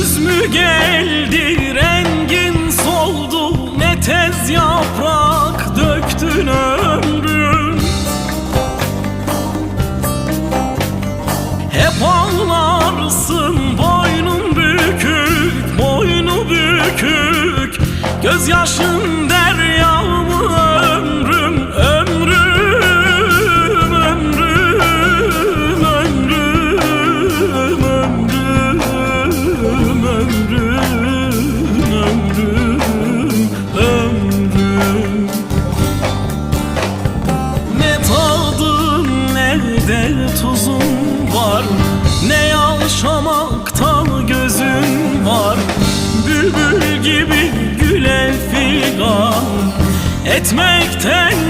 Güz mü geldi rengin soldu Ne tez yaprak döktün ömrüm Hep ağlarsın boynun bükük Boynu bükük Gözyaşın de tuzun var? Ne yaşamakta gözün var? Bülbül gibi güle figan. Etmekten